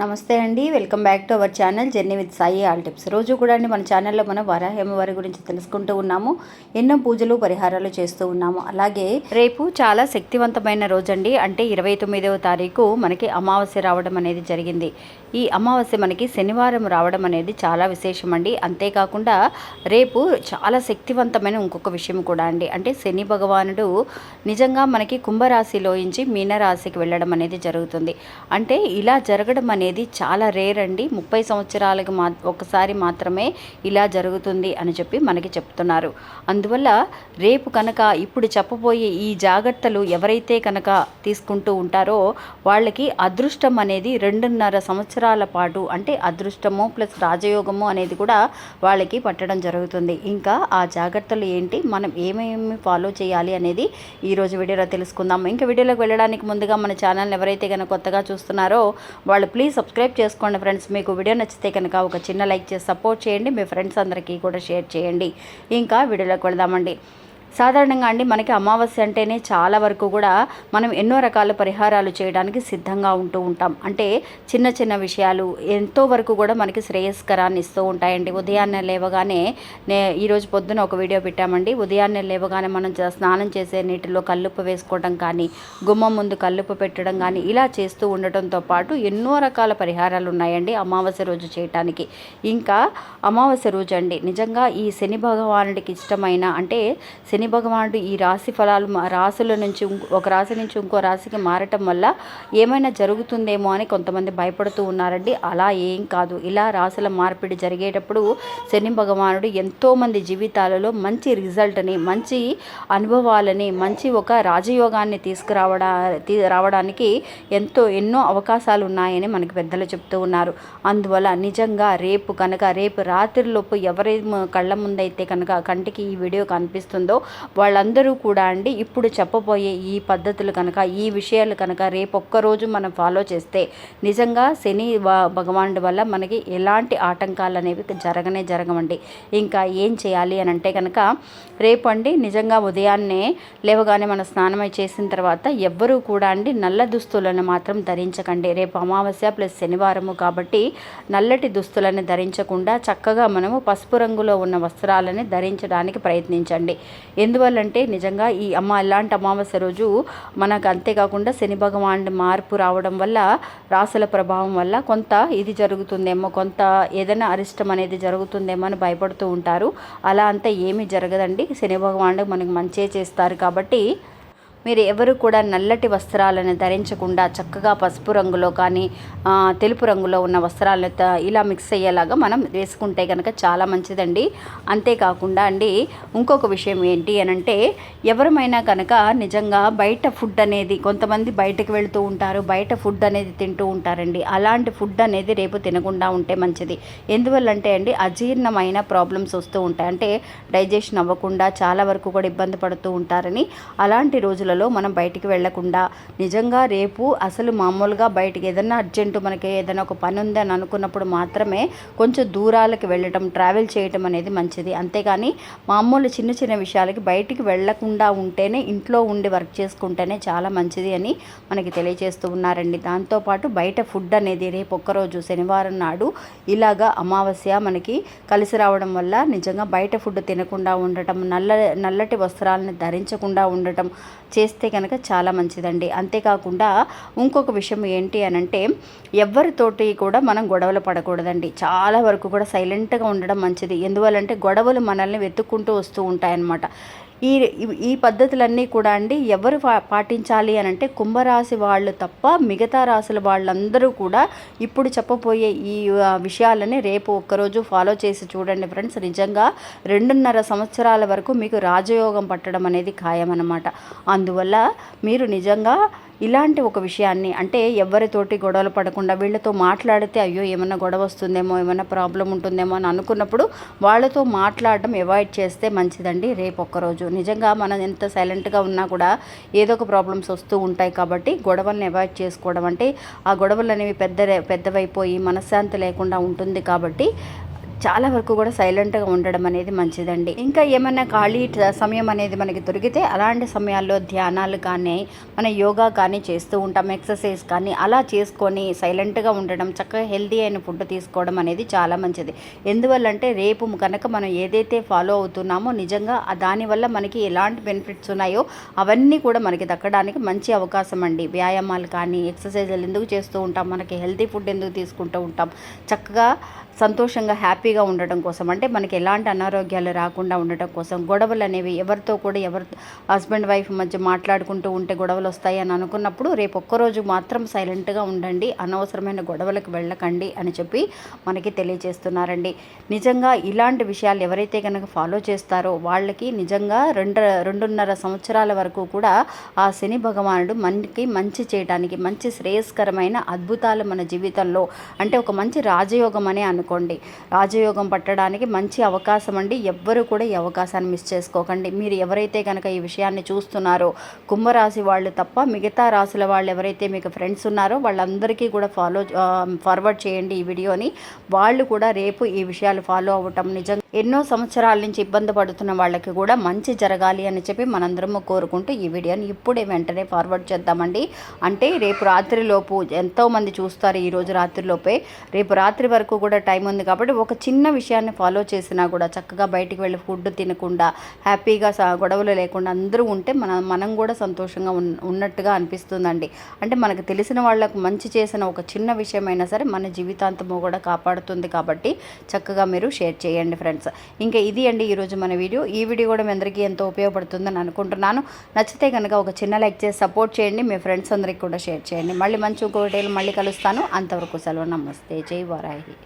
నమస్తే అండి welcome back to our channel journey with Sai all tips. రోజు కూడా అండి మన ఛానల్లో మనం వరాహేమవారి గురించి తెలుసుకుంటూ ఉన్నాము ఎన్నో పూజలు పరిహారాలు చేస్తూ ఉన్నాము. అలాగే రేపు చాలా శక్తివంతమైన రోజు అండి అంటే ఇరవై తొమ్మిదవ తారీఖు మనకి అమావాస్య రావడం అనేది జరిగింది. ఈ అమావాస్య మనకి శనివారం రావడం అనేది చాలా విశేషం అండి అంతేకాకుండా రేపు చాలా శక్తివంతమైన ఇంకొక విషయం కూడా అండి. అంటే శని భగవానుడు నిజంగా మనకి కుంభరాశిలోంచి మీనరాశికి వెళ్ళడం అనేది జరుగుతుంది. అంటే ఇలా జరగడం అనేది చాలా రేర్ అండి. ముప్పై సంవత్సరాలకు మా ఒకసారి మాత్రమే ఇలా జరుగుతుంది అని చెప్పి మనకి చెప్తున్నారు. అందువల్ల రేపు కనుక ఇప్పుడు చెప్పబోయే ఈ జాగ్రత్తలు ఎవరైతే కనుక తీసుకుంటూ ఉంటారో వాళ్ళకి అదృష్టం అనేది రెండున్నర సంవత్సరాల పాటు అంటే అదృష్టము ప్లస్ రాజయోగము అనేది కూడా వాళ్ళకి పట్టడం జరుగుతుంది. ఇంకా ఆ జాగ్రత్తలు ఏంటి? మనం ఏమేమి ఫాలో చేయాలి అనేది ఈరోజు వీడియోలో తెలుసుకుందాం. ఇంకా వీడియోలోకి వెళ్ళడానికి ముందుగా మన ఛానల్ ఎవరైతే కనుక కొత్తగా చూస్తున్నారో వాళ్ళు ప్లీజ్ సబ్స్క్రైబ్ చేసుకోండి ఫ్రెండ్స్ మీకు వీడియో నచ్చితే కనుక ఒక చిన్న లైక్ చేసి సపోర్ట్ చేయండి. మీ ఫ్రెండ్స్ అందరికీ కూడా షేర్ చేయండి. ఇంకా వీడియోలోకి వెళదామండి. సాధారణంగా అండి మనకి అమావాస్య అంటేనే చాలా వరకు కూడా మనం ఎన్నో రకాల పరిహారాలు చేయడానికి సిద్ధంగా ఉంటూ ఉంటాం. అంటే చిన్న చిన్న విషయాలు ఎంతో వరకు కూడా మనకి శ్రేయస్కరాన్ని ఇస్తూ ఉంటాయండి. ఉదయాన్నే లేవగానే నే ఈరోజు పొద్దున ఒక వీడియో పెట్టామండి. ఉదయాన్నే లేవగానే మనం స్నానం చేసే నీటిలో కల్లుప్పు వేసుకోవడం కానీ గుమ్మం ముందు కల్లుప్పు పెట్టడం కానీ ఇలా చేస్తూ ఉండటంతో పాటు ఎన్నో రకాల పరిహారాలు ఉన్నాయండి అమావాస్య రోజు చేయటానికి. ఇంకా అమావాస్య రోజు అండి. నిజంగా ఈ శని భగవానుడికి ఇష్టమైన అంటే శని శని భగవానుడు ఈ రాశి ఫలాలు రాశుల నుంచి ఒక రాశి నుంచి ఇంకో రాశికి మారటం వల్ల ఏమైనా జరుగుతుందేమో అని కొంతమంది భయపడుతూ ఉన్నారండి. అలా ఏం కాదు. ఇలా రాశుల మార్పిడి జరిగేటప్పుడు శని భగవానుడు ఎంతోమంది జీవితాలలో మంచి రిజల్ట్ని మంచి అనుభవాలని మంచి ఒక రాజయోగాన్ని తీసుకురావడా తీ- రావడానికి ఎంతో ఎన్నో అవకాశాలు ఉన్నాయని మనకి పెద్దలు చెప్తూ ఉన్నారు. అందువల్ల నిజంగా రేపు కనుక రేపు రాత్రిలోపు ఎవరి కళ్ళ ముందైతే కనుక కంటికి ఈ వీడియో కనిపిస్తుందో వాళ్ళందరూ కూడా అండి ఇప్పుడు చెప్పబోయే ఈ పద్ధతులు కనుక ఈ విషయాలు కనుక రేపొక్కరోజు మనం ఫాలో చేస్తే నిజంగా శని భగవానుడి వల్ల మనకి ఎలాంటి ఆటంకాలు అనేవి జరగనే జరగమండి ఇంకా ఏం చేయాలి అని అంటే కనుక రేపు అండి నిజంగా ఉదయాన్నే లేవగానే మన స్నానమై చేసిన తర్వాత ఎవ్వరూ కూడా అండి నల్ల దుస్తులను మాత్రం ధరించకండి. రేపు అమావాస్య ప్లస్ శనివారము కాబట్టి నల్లటి దుస్తులను ధరించకుండా చక్కగా మనము పసుపు రంగులో ఉన్న వస్త్రాలని ధరించడానికి ప్రయత్నించండి. ఎందువల్లంటే నిజంగా ఈ అమ్మ ఇలాంటి అమావాస్య రోజు మనకు అంతేకాకుండా శని భగవాన్ మార్పు రావడం వల్ల రాసుల ప్రభావం వల్ల కొంత ఇది జరుగుతుందేమో కొంత ఏదైనా అరిష్టం అనేది జరుగుతుందేమో అని భయపడుతూ ఉంటారు. అలా అంతా ఏమీ జరగదండి. శని భగవానుడు మనకు మంచే చేస్తారు కాబట్టి మీరు ఎవరు కూడా నల్లటి వస్త్రాలను ధరించకుండా చక్కగా పసుపు రంగులో కానీ తెలుపు రంగులో ఉన్న వస్త్రాలను ఇలా మిక్స్ అయ్యేలాగా మనం వేసుకుంటే కనుక చాలా మంచిదండి. అంతేకాకుండా అండి ఇంకొక విషయం ఏంటి అని అంటే ఎవరమైనా కనుక నిజంగా బయట ఫుడ్ అనేది కొంతమంది బయటకు వెళ్తూ ఉంటారు బయట ఫుడ్ అనేది తింటూ ఉంటారండి. అలాంటి ఫుడ్ అనేది రేపు తినకుండా ఉంటే మంచిది. ఎందువల్లంటే అండి అజీర్ణమైన ప్రాబ్లమ్స్ వస్తూ ఉంటాయి. అంటే డైజెషన్ అవ్వకుండా చాలా వరకు కూడా ఇబ్బంది పడుతూ ఉంటారని అలాంటి రోజులలో మనం బయటికి వెళ్ళకుండా నిజంగా రేపు అసలు మామూలుగా బయటికి ఏదైనా అర్జెంటు మనకి ఏదైనా ఒక పని ఉంది అని అనుకున్నప్పుడు మాత్రమే కొంచెం దూరాలకు వెళ్ళటం ట్రావెల్ చేయటం అనేది మంచిది. అంతేగాని మామూలు చిన్న చిన్న విషయాలకి బయటికి వెళ్ళకుండా ఉంటేనే ఇంట్లో ఉండి వర్క్ చేసుకుంటేనే చాలా మంచిది అని మనకి తెలియజేస్తూ ఉన్నారండి. దాంతోపాటు బయట ఫుడ్ అనేది రేపు ఒక్కరోజు శనివారం నాడు ఇలాగా అమావాస్య మనకి కలిసి రావడం వల్ల నిజంగా బయట ఫుడ్ తినకుండా ఉండటం నల్ల నల్లటి వస్త్రాలను ధరించకుండా ఉండటం చే చేస్తే కనుక చాలా మంచిదండి. అంతేకాకుండా ఇంకొక విషయం ఏంటి అని అంటే ఎవరితోటి కూడా మనం గొడవలు పడకూడదండి. చాలా వరకు కూడా సైలెంట్గా ఉండడం మంచిది. ఎందువల్లంటే గొడవలు మనల్ని వెతుక్కుంటూ వస్తూ ఉంటాయన్నమాట. ఈ ఈ పద్ధతులన్నీ కూడా అండి ఎవరు పా- పాటించాలి అని అంటే కుంభరాశి వాళ్ళు తప్ప మిగతా రాశుల వాళ్ళందరూ కూడా ఇప్పుడు చెప్పబోయే ఈ విషయాలని రేపు ఒక్కరోజు ఫాలో చేసి చూడండి ఫ్రెండ్స్. నిజంగా రెండున్నర సంవత్సరాల వరకు మీకు రాజయోగం పట్టడం అనేది ఖాయమన్నమాట. అందువల్ల మీరు నిజంగా ఇలాంటి ఒక విషయాన్ని అంటే ఎవరితోటి గొడవలు పడకుండా వీళ్ళతో మాట్లాడితే అయ్యో ఏమైనా గొడవ వస్తుందేమో ఏమైనా ప్రాబ్లం ఉంటుందేమో అని అనుకున్నప్పుడు వాళ్ళతో మాట్లాడడం అవాయిడ్ చేస్తే మంచిదండి. రేపు ఒక్కరోజు. నిజంగా మనం ఎంత సైలెంట్గా ఉన్నా కూడా ఏదో ఒక ప్రాబ్లమ్స్ వస్తూ ఉంటాయి కాబట్టి గొడవల్ని అవాయిడ్ చేసుకోవడం అంటే ఆ గొడవలు అనేవి పెద్ద పెద్దవైపోయి మనశ్శాంతి లేకుండా ఉంటుంది కాబట్టి చాలా వరకు కూడా సైలెంట్గా ఉండడం అనేది మంచిదండి. ఇంకా ఏమైనా ఖాళీ సమయం అనేది మనకి దొరికితే అలాంటి సమయాల్లో ధ్యానాలు కానీ మన యోగా కానీ చేస్తూ ఉంటాం. ఎక్సర్సైజ్ కానీ అలా చేసుకొని సైలెంట్గా ఉండడం చక్కగా హెల్దీ అయిన ఫుడ్ తీసుకోవడం అనేది చాలా మంచిది. ఎందువల్లంటే రేపు కనుక మనం ఏదైతే ఫాలో అవుతున్నామో నిజంగా దానివల్ల మనకి ఎలాంటి బెనిఫిట్స్ ఉన్నాయో అవన్నీ కూడా మనకి దక్కడానికి మంచి అవకాశం అండి. వ్యాయామాలు కానీ ఎక్సర్సైజులు ఎందుకు చేస్తూ ఉంటాం? మనకి హెల్తీ ఫుడ్ ఎందుకు తీసుకుంటూ ఉంటాం? చక్కగా సంతోషంగా హ్యాపీగా ఉండటం కోసం. అంటే మనకి ఎలాంటి అనారోగ్యాలు రాకుండా ఉండటం కోసం. గొడవలు అనేవి ఎవరితో కూడా ఎవరి హస్బెండ్ వైఫ్ మధ్య మాట్లాడుకుంటూ ఉంటే గొడవలు వస్తాయి అని అనుకున్నప్పుడు రేపు ఒక్కరోజు మాత్రం సైలెంట్గా ఉండండి. అనవసరమైన గొడవలకు వెళ్ళకండి అని చెప్పి మనకి తెలియజేస్తున్నారండి. నిజంగా ఇలాంటి విషయాలు ఎవరైతే కనుక ఫాలో చేస్తారో వాళ్ళకి నిజంగా రెండు రెండున్నర సంవత్సరాల వరకు కూడా ఆ శని భగవానుడు మనకి మంచి చేయడానికి మంచి శ్రేయస్కరమైన అద్భుతాలు మన జీవితంలో అంటే ఒక మంచి రాజయోగం అనే అనుకోండి. రాజయోగం పట్టడానికి మంచి అవకాశం అండి ఎవ్వరు కూడా ఈ అవకాశాన్ని మిస్ చేసుకోకండి. మీరు ఎవరైతే కనుక ఈ విషయాన్ని చూస్తున్నారో కుంభరాశి వాళ్ళు తప్ప మిగతా రాశుల వాళ్ళు ఎవరైతే మీకు ఫ్రెండ్స్ ఉన్నారో వాళ్ళందరికీ కూడా ఫాలో ఫార్వర్డ్ చేయండి ఈ వీడియోని. వాళ్ళు కూడా రేపు ఈ విషయాలు ఫాలో అవ్వటం నిజంగా ఎన్నో సంవత్సరాల నుంచి ఇబ్బంది పడుతున్న వాళ్ళకి కూడా మంచి జరగాలి అని చెప్పి మనందరము కోరుకుంటూ ఈ వీడియోని ఇప్పుడే వెంటనే ఫార్వర్డ్ చేద్దామండి. అంటే రేపు రాత్రిలోపు ఎంతోమంది చూస్తారు ఈరోజు రాత్రిలోపే. రేపు రాత్రి వరకు కూడా టైం ఉంది కాబట్టి ఒక చిన్న విషయాన్ని ఫాలో చేసినా కూడా చక్కగా బయటికి వెళ్ళి ఫుడ్ తినకుండా హ్యాపీగా స- గొడవలు లేకుండా అందరూ ఉంటే మన మనం కూడా సంతోషంగా ఉన్ ఉన్నట్టుగా అనిపిస్తుందండి. అంటే మనకు తెలిసిన వాళ్ళకు మంచి చేసిన ఒక చిన్న విషయమైనా సరే మన జీవితాంతము కూడా కాపాడుతుంది కాబట్టి చక్కగా మీరు షేర్ చేయండి ఫ్రెండ్స్ ఇంకా ఇది అండి ఈరోజు మన వీడియో. ఈ వీడియో కూడా మీ అందరికీ ఎంతో ఉపయోగపడుతుందని అనుకుంటున్నాను. నచ్చితే కనుక ఒక చిన్న లైక్ చేసి సపోర్ట్ చేయండి. మీ ఫ్రెండ్స్ అందరికీ కూడా షేర్ చేయండి. మళ్ళీ మంచి ఇంకొకటి మళ్ళీ కలుస్తాను. అంతవరకు సెలవు. నమస్తే. జై వారాహి.